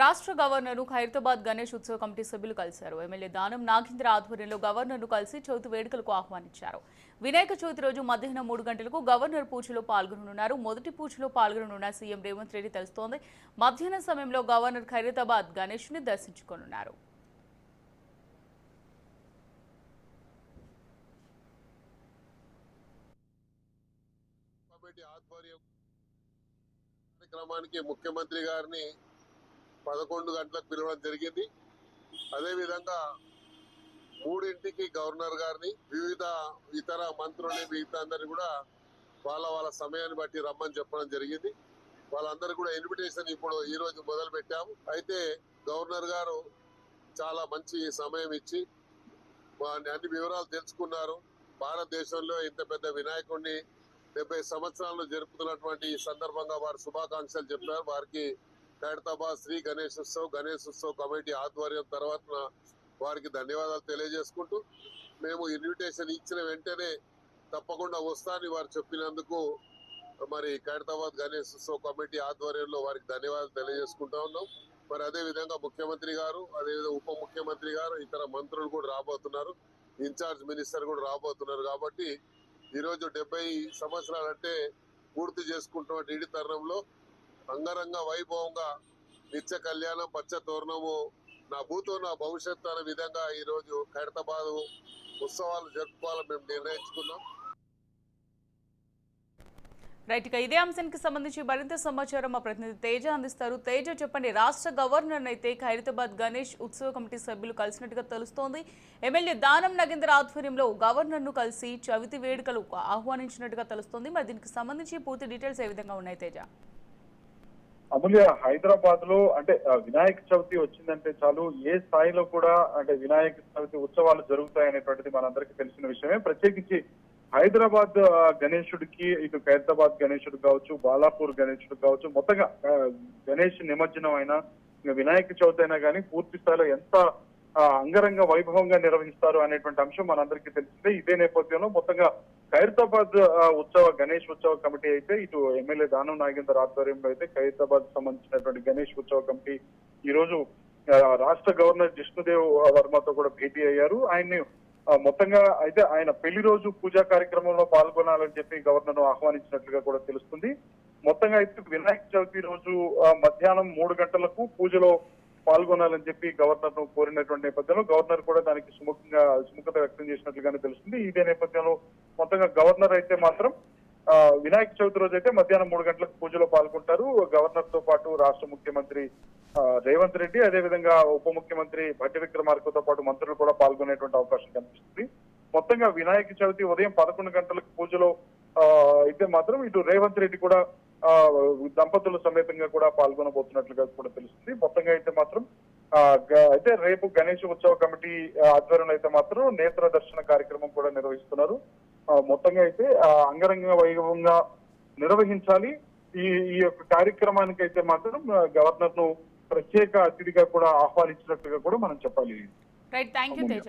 రాష్ట్ర గవర్నర్ను ఖైరతాబాద్ గణేష్ ఉత్సవ కమిటీ సభ్యులు కలిశారు. ఎమ్మెల్యే దానం నాగేంద్ర ఆధ్వర్యంలో గవర్నర్ను కలిసి చవితి వేడుకలకు ఆహ్వానించారు. వినాయక చవితి రోజు మధ్యాహ్నం మూడు గంటలకు గవర్నర్ పూజలో పాల్గొననున్నారు. మొదటి పూజలో పాల్గొననున్న సీఎం రేవంత్ రెడ్డి తెలుస్తోంది. మధ్యాహ్నం సమయంలో గవర్నర్ ఖైరతాబాద్ గణేష్ని దర్శించుకోనున్నారు. ఆధ్వర్యం కార్యక్రమానికి ముఖ్యమంత్రి గారిని పదకొండు గంటలకు పిలవడం జరిగింది. అదేవిధంగా మూడింటికి గవర్నర్ గారిని వివిధ ఇతర మంత్రులని మిగతా అందరిని కూడా వాళ్ళ వాళ్ళ సమయాన్ని బట్టి రమ్మని చెప్పడం జరిగింది. వాళ్ళందరూ కూడా ఇన్విటేషన్ ఇప్పుడు ఈ రోజు మొదలు పెట్టాము అయితే గవర్నర్ గారు చాలా మంచి సమయం ఇచ్చి అన్ని వివరాలు తెలుసుకున్నారు. భారతదేశంలో ఇంత పెద్ద వినాయకుడిని డెబ్బై సంవత్సరాలు జరుపుతున్నటువంటి ఈ సందర్భంగా వారు శుభాకాంక్షలు చెప్పారు. వారికి ఖైరతాబాద్ శ్రీ గణేష్ ఉత్సవ్ గణేష్ ఉత్సవ్ కమిటీ ఆధ్వర్యం తర్వాత వారికి ధన్యవాదాలు తెలియజేసుకుంటూ మేము ఇన్విటేషన్ ఇచ్చిన వెంటనే తప్పకుండా వస్తానని వారు చెప్పినందుకు మరి ఖైరతాబాద్ గణేష్ ఉత్సవ్ కమిటీ ఆధ్వర్యంలో వారికి ధన్యవాదాలు తెలియజేసుకుంటా ఉన్నాం. మరి అదే విధంగా ముఖ్యమంత్రి గారు అదేవిధంగా ఉప ముఖ్యమంత్రి గారు ఇతర మంత్రులు కూడా రాబోతున్నారు. ఇన్ఛార్జ్ మినిస్టర్ కూడా రాబోతున్నారు కాబట్టి ఈరోజు డెబ్బై సంవత్సరాలు అంటే పూర్తి చేసుకుంటున్న ఇడి తరుణంలో అంగరంగ వైభవంగా నిత్య కళ్యాణం పచ్చ తోరణము నా భూతో నా భవిష్యత్తు అనే విధంగా ఈరోజు ఖైరతాబాద్ ఉత్సవాలు జరుపుకోవాలని మేము నిర్ణయించుకున్నాం. రైట్ ఇక ఇదే అంశానికి సంబంధించి మరింత సమాచారం మా ప్రతినిధి తేజ అందిస్తారు. తేజ చెప్పండి రాష్ట్ర గవర్నర్ అయితే ఖైరతాబాద్ గణేష్ ఉత్సవ కమిటీ సభ్యులు కలిసినట్టుగా తెలుస్తోంది. ఎమ్మెల్యే దానం నగేంద్ర ఆధ్వర్యంలో గవర్నర్ను కలిసి చవితి వేడుకలు ఆహ్వానించినట్టుగా తెలుస్తోంది. మరి దీనికి సంబంధించి పూర్తి డీటెయిల్స్ ఏ విధంగా ఉన్నాయి తేజ? అమూల్య హైదరాబాద్లో అంటే వినాయక చవితి వచ్చిందంటే చాలు ఏ స్థాయిలో కూడా అంటే వినాయక చవితి ఉత్సవాలు జరుగుతాయనేటువంటిది మనందరికీ తెలిసిన విషయమే. ప్రత్యేకించి హైదరాబాద్ గణేశుడికి ఇటు ఖైరతాబాద్ గణేశుడు కావచ్చు బాలాపూర్ గణేశుడు కావచ్చు మొత్తంగా గణేష్ నిమజ్జనం అయినా ఇంకా వినాయక చవితి అయినా కానీ పూర్తి స్థాయిలో ఎంత అంగరంగ వైభవంగా నిర్వహిస్తారు అనేటువంటి అంశం మనందరికీ తెలిసిందే. ఇదే నేపథ్యంలో మొత్తంగా ఖైరతాబాద్ ఉత్సవ గణేష్ ఉత్సవ కమిటీ అయితే ఇటు ఎమ్మెల్యే దానం నాగేందర్ ఆధ్వర్యంలో అయితే ఖైరతాబాద్ సంబంధించినటువంటి గణేష్ ఉత్సవ కమిటీ ఈ రోజు రాష్ట్ర గవర్నర్ జిష్ణుదేవ్ వర్మతో కూడా భేటీ అయ్యారు. ఆయన్ని మొత్తంగా అయితే ఆయన పెళ్ళి రోజు పూజా కార్యక్రమంలో పాల్గొనాలని చెప్పి గవర్నర్ ఆహ్వానించినట్లుగా కూడా తెలుస్తుంది. మొత్తంగా అయితే వినాయక చవితి రోజు మధ్యాహ్నం మూడు గంటలకు పూజలో పాల్గొనాలని చెప్పి గవర్నర్ను కోరినటువంటి నేపథ్యంలో గవర్నర్ కూడా దానికి సుముఖంగా సుముఖత వ్యక్తం చేసినట్లుగానే తెలుస్తుంది. ఇదే నేపథ్యంలో మొత్తంగా గవర్నర్ అయితే మాత్రం వినాయక చవితి రోజు అయితే మధ్యాహ్నం మూడు గంటలకు పూజలో పాల్గొంటారు. గవర్నర్తో పాటు రాష్ట్ర ముఖ్యమంత్రి రేవంత్ రెడ్డి అదేవిధంగా ఉప ముఖ్యమంత్రి భట్టి విక్రమార్కతో పాటు మంత్రులు కూడా పాల్గొనేటువంటి అవకాశం కనిపిస్తుంది. మొత్తంగా వినాయక చవితి ఉదయం పదకొండు గంటలకు పూజలో అయితే మాత్రం ఇటు రేవంత్ రెడ్డి కూడా దంపతుల సమేతంగా కూడా పాల్గొనబోతున్నట్లుగా కూడా తెలుస్తుంది. మొత్తంగా అయితే మాత్రం అయితే రేపు గణేష్ ఉత్సవ కమిటీ ఆధ్వర్యంలో అయితే మాత్రం నేత్ర దర్శన కార్యక్రమం కూడా నిర్వహిస్తున్నారు. మొత్తంగా అయితే అంగరంగ వైభవంగా నిర్వహించాలి. ఈ ఈ యొక్క కార్యక్రమానికి అయితే మాత్రం గవర్నర్ను ప్రత్యేక అతిథిగా కూడా ఆహ్వానించినట్లుగా కూడా మనం చెప్పాలి. Right thank you Teja.